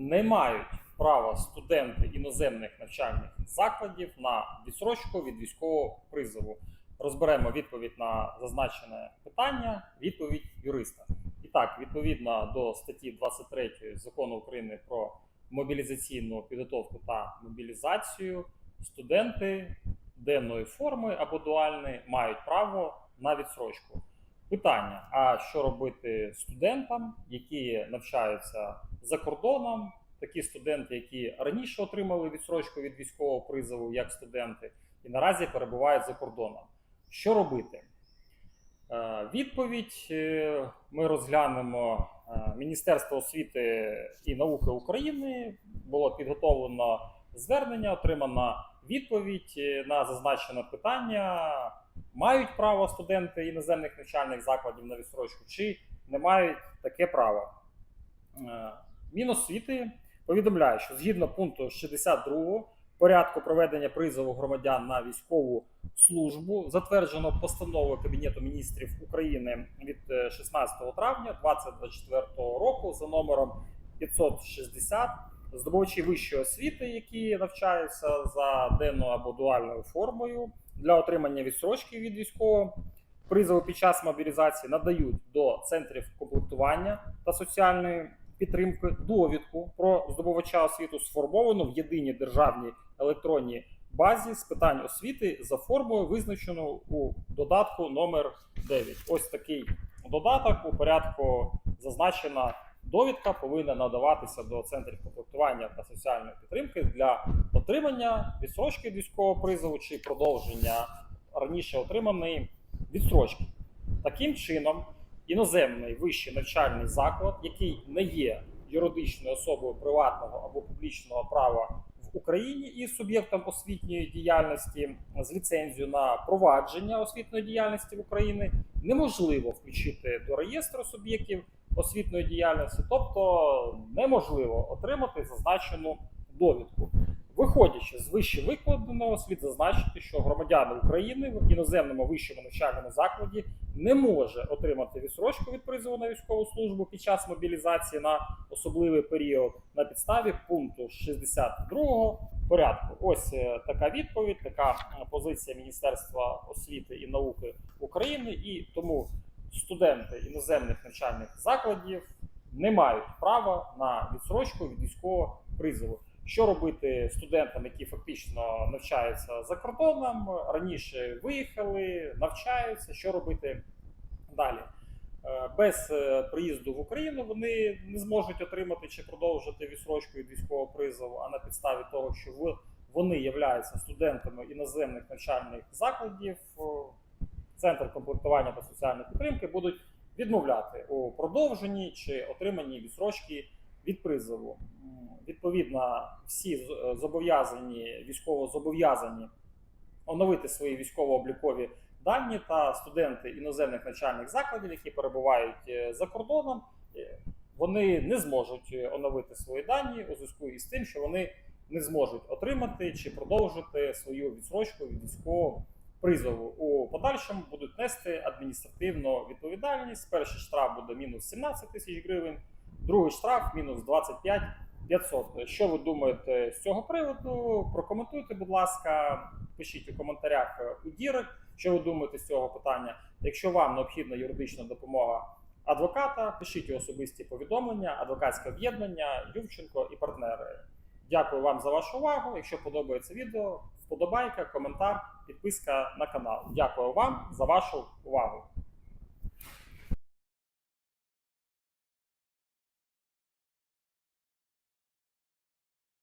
не мають права студенти іноземних навчальних закладів на відсрочку від військового призову. Розберемо відповідь на зазначене питання, відповідь юриста. І так, відповідно до статті 23 закону України про мобілізаційну підготовку та мобілізацію, студенти денної форми або дуальної мають право на відсрочку. Питання: а що робити студентам, які навчаються за кордоном? Такі студенти, які раніше отримали відсрочку від військового призову як студенти, і наразі перебувають за кордоном. Що робити? Е, Відповідь е, ми розглянемо е, Міністерство освіти і науки України. Було підготовлено звернення, отримана відповідь на зазначене питання. Мають право студенти іноземних навчальних закладів на відсрочку чи не мають таке право? Е, Міносвіти повідомляє, що згідно пункту 62 порядку проведення призову громадян на військову службу, затверджено постановою Кабінету міністрів України від е, 16 травня 2024 року за номером 560 здобувачі вищої освіти, які навчаються за денною або дуальною формою для отримання відсрочки від військового призову під час мобілізації надають до центрів комплектування та соціальної підтримки довідку про здобувача освіту сформовану в єдиній державній електронній базі з питань освіти за формою, визначеною у додатку номер 9. Ось такий додаток у порядку зазначена довідка повинна надаватися до центрів комплектування та соціальної підтримки для отримання відсрочки від військового призову чи продовження раніше отриманої відстрочки. Таким чином, іноземний вищий навчальний заклад, який не є юридичною особою приватного або публічного права в Україні і суб'єктом освітньої діяльності з ліцензією на провадження освітньої діяльності в Україні, неможливо включити до реєстру суб'єктів освітньої діяльності, тобто неможливо отримати зазначену довідку. Виходячи з вище викладеного, слід зазначити, що громадяни України в іноземному вищому навчальному закладі не може отримати відсрочку від призову на військову службу під час мобілізації на особливий період на підставі пункту 62 порядку. Ось е, така відповідь, така е, позиція Міністерства освіти і науки України, і тому студенти іноземних навчальних закладів не мають права на відсрочку від військового призову. Що робити студентам, які фактично навчаються за кордоном, раніше виїхали, навчаються, що робити далі? Е, Без е, приїзду в Україну вони не зможуть отримати чи продовжити відсрочку від військового призову, а на підставі того, що вони являються студентами іноземних навчальних закладів, центр комплектування та соціальної підтримки будуть відмовляти у продовженні чи отриманні відсрочки від призову. Відповідно, всі е, зобов'язані військово зобов'язані оновити свої військово-облікові дані та студенти іноземних навчальних закладів, які перебувають е, за кордоном, е, вони не зможуть оновити свої дані у зв'язку із тим, що вони не зможуть отримати чи продовжити свою відсрочку від військового призову. У подальшому будуть нести адміністративну відповідальність. Перший штраф буде мінус 17 тисяч гривень, другий штраф мінус 25 500. Що ви думаєте з цього приводу? Прокоментуйте, будь ласка, пишіть у коментарях у дірек, що ви думаєте з цього питання. Якщо вам необхідна юридична допомога адвоката, пишіть особисті повідомлення, адвокатське об'єднання, Ювченко і партнери. Дякую вам за вашу увагу. Якщо подобається відео, вподобайка, коментар, підписка на канал. Дякую вам за вашу увагу.